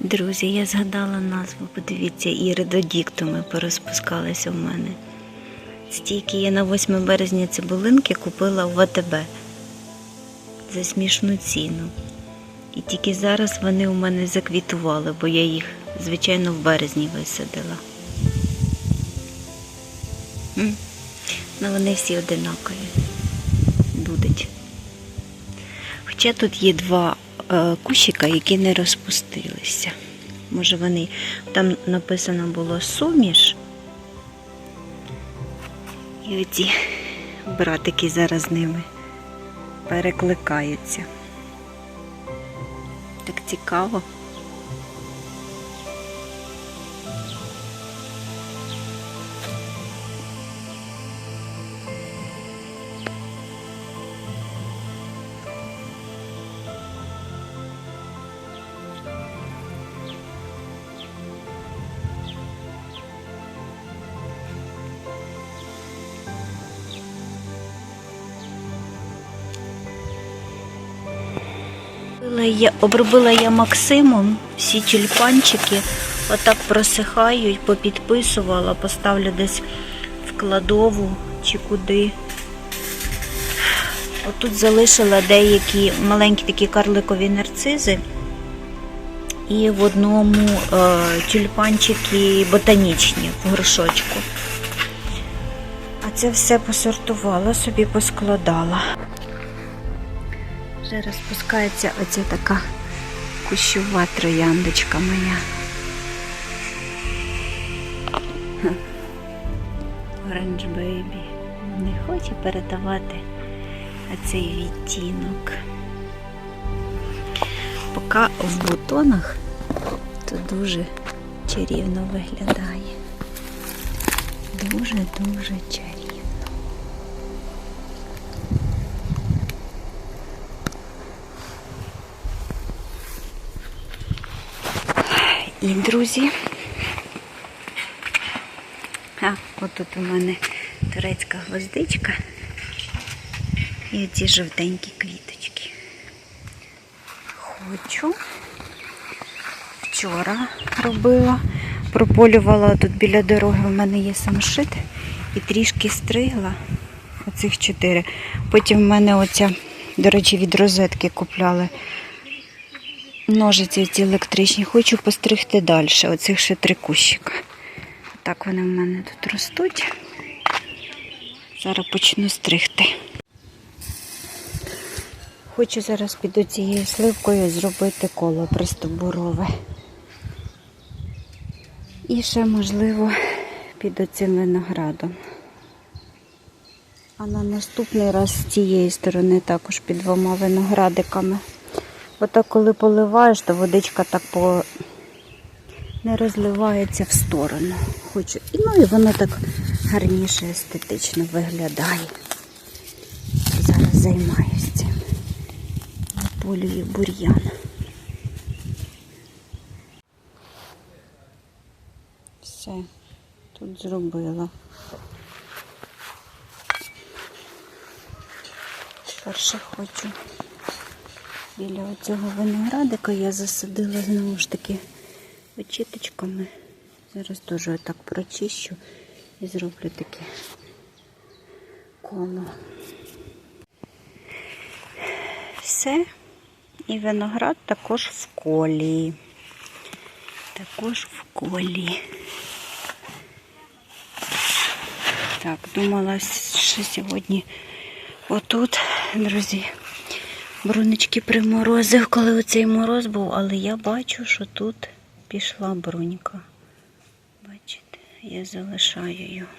Друзі, я згадала назву, подивіться, іридодіктуми порозпускалися в мене. Стільки я на 8 березня цибулинки купила в АТБ за смішну ціну. І тільки зараз вони у мене заквітували, бо я їх, звичайно, в березні висадила. Ну вони всі одинакові. Будуть. Хоча тут є два кущика, які не розпустилися. Може вони там написано було суміш. І оці братики зараз з ними перекликаються. Так цікаво. Я, обробила я Максимом всі тюльпанчики, отак просихають, попідписувала, поставлю десь в кладову чи куди. Отут залишила деякі маленькі такі карликові нарцизи. І в одному е, тюльпанчики ботанічні в горшочку. А це все посортувала, собі поскладала. Вже розпускається оця така кущова трояндочка моя. Orange Baby. Не хоче передавати оцей відтінок. Поки в бутонах, то дуже чарівно виглядає. Дуже-дуже чарівно. І, друзі, а, отут у мене турецька гвоздичка і оці жовтенькі квіточки. Хочу. Вчора робила, прополювала тут біля дороги, у мене є самшит, і трішки стригла оцих чотири. Потім в мене оця, до речі, від розетки купляли ножиці ці електричні. Хочу постригти далі. Оцих ще три кущика. Так вони в мене тут ростуть. Зараз почну стригти. Хочу зараз під оцією сливкою зробити коло пристобурове. І ще, можливо, під оцим виноградом. А на наступний раз з цієї сторони також під двома виноградиками. Бо так, коли поливаєш, то водичка так по... не розливається в сторону. Хочу. Ну і воно так гарніше, естетично виглядає. Зараз займаюся цим. Наполюю бур'ян. Все, тут зробила. Перше хочу біля цього виноградика я засадила знову ж таки очіточками. Зараз теж отак прочищу і зроблю таке коло. Все. І виноград також в колі. Також в колі. Так, думала, що сьогодні отут, друзі, брунечки приморозив, коли оцей мороз був, але я бачу, що тут пішла брунька. Бачите, я залишаю його.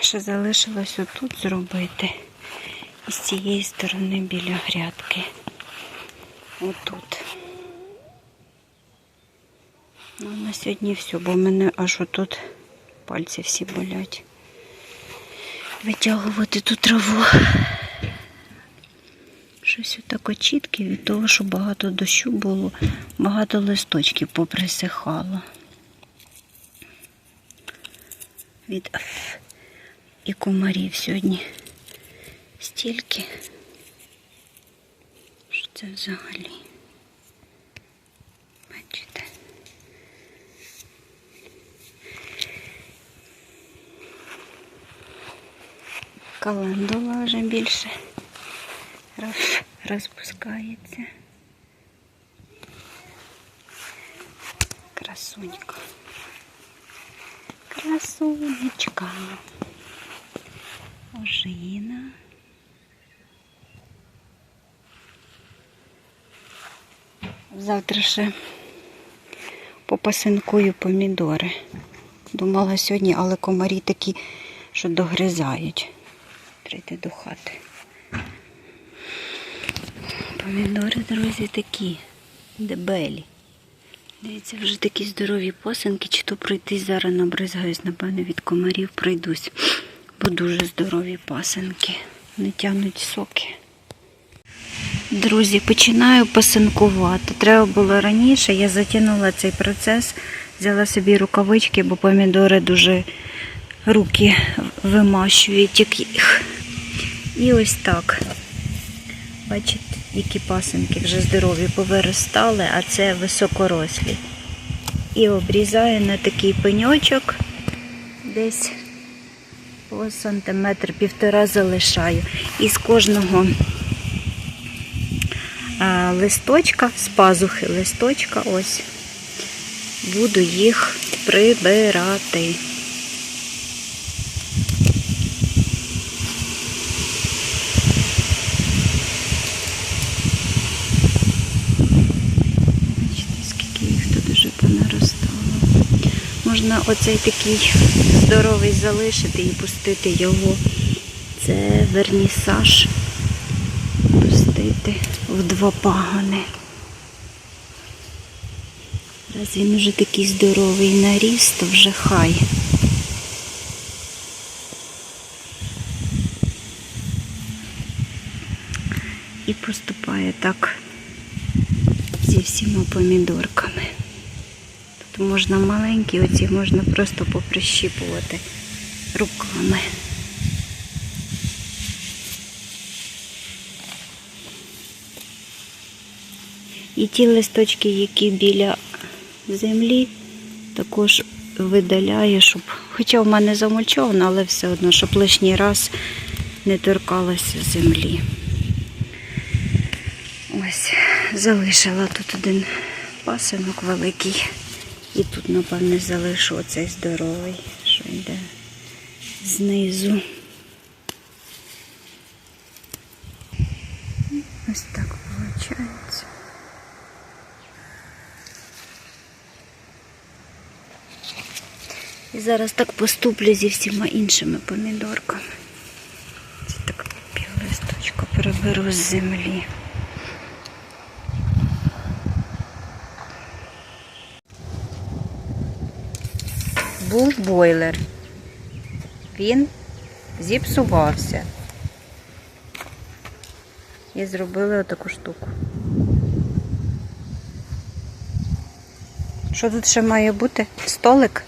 Ще залишилось отут зробити. І з цієї сторони біля грядки. Отут. Ну, на сьогодні все, бо в мене аж отут пальці всі болять. Витягувати ту траву що все так чітке від того, що багато дощу було, багато листочків поприсихало. Від і комарів сьогодні стільки, що це взагалі. Бачите? Календула вже більше роз, розпускається. Красунька. Красунечка. Ожина. Завтра ще попасинкую помідори. Думала сьогодні, але комарі такі, що догризають. Прийти до хати. Помідори, друзі, такі дебелі. Дивіться, вже такі здорові посинки, чи то пройтись зараз набризгаюсь, напевно, від комарів пройдусь. Бо дуже здорові пасинки. Не тягнуть соки. Друзі, починаю пасинкувати. Треба було раніше, я затягнула цей процес, взяла собі рукавички, бо помідори дуже руки вимащують як їх. І ось так. Бачите, які пасинки вже здорові повиростали, а це високорослі. І обрізаю на такий пеньочок, десь по сантиметр півтора залишаю. І з кожного листочка, з пазухи листочка, ось, буду їх прибирати. Бачите, скільки їх тут уже понаростало. Можна оцей такий здоровий залишити і пустити його. Це вернісаж. Пустити в два пагони. Раз він уже такий здоровий наріс, то вже хай. І поступає так зі всіма помідорками. Можна маленькі, оці можна просто поприщіпувати руками. І ті листочки, які біля землі, також видаляю, щоб, хоча в мене замульчовано, але все одно, щоб лишній раз не торкалося землі. Ось, залишила тут один пасинок великий. І тут, напевне, залишу оцей здоровий, що йде знизу. Ось так виходить. І зараз так поступлю зі всіма іншими помідорками. Це так півлисточку приберу з землі. Був бойлер. Він зіпсувався. І зробили отаку штуку. Що тут ще має бути? Столик?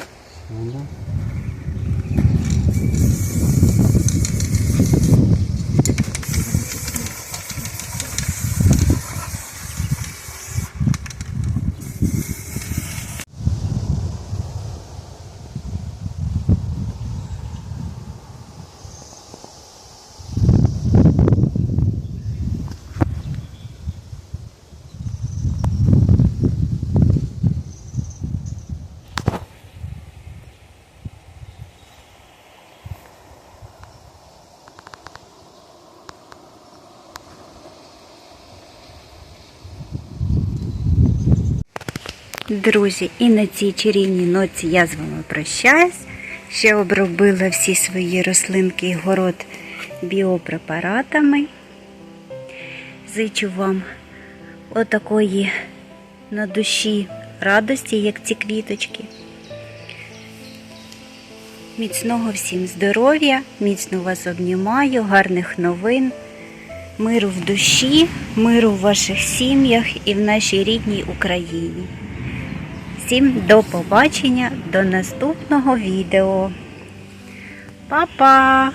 Друзі, і на цій чарівній ноці я з вами прощаюсь. Ще обробила всі свої рослинки і город біопрепаратами. Зичу вам отакої на душі радості, як ці квіточки. Міцного всім здоров'я, міцно вас обнімаю, гарних новин, миру в душі, миру в ваших сім'ях і в нашій рідній Україні. Всім до побачення, до наступного відео. Па-па!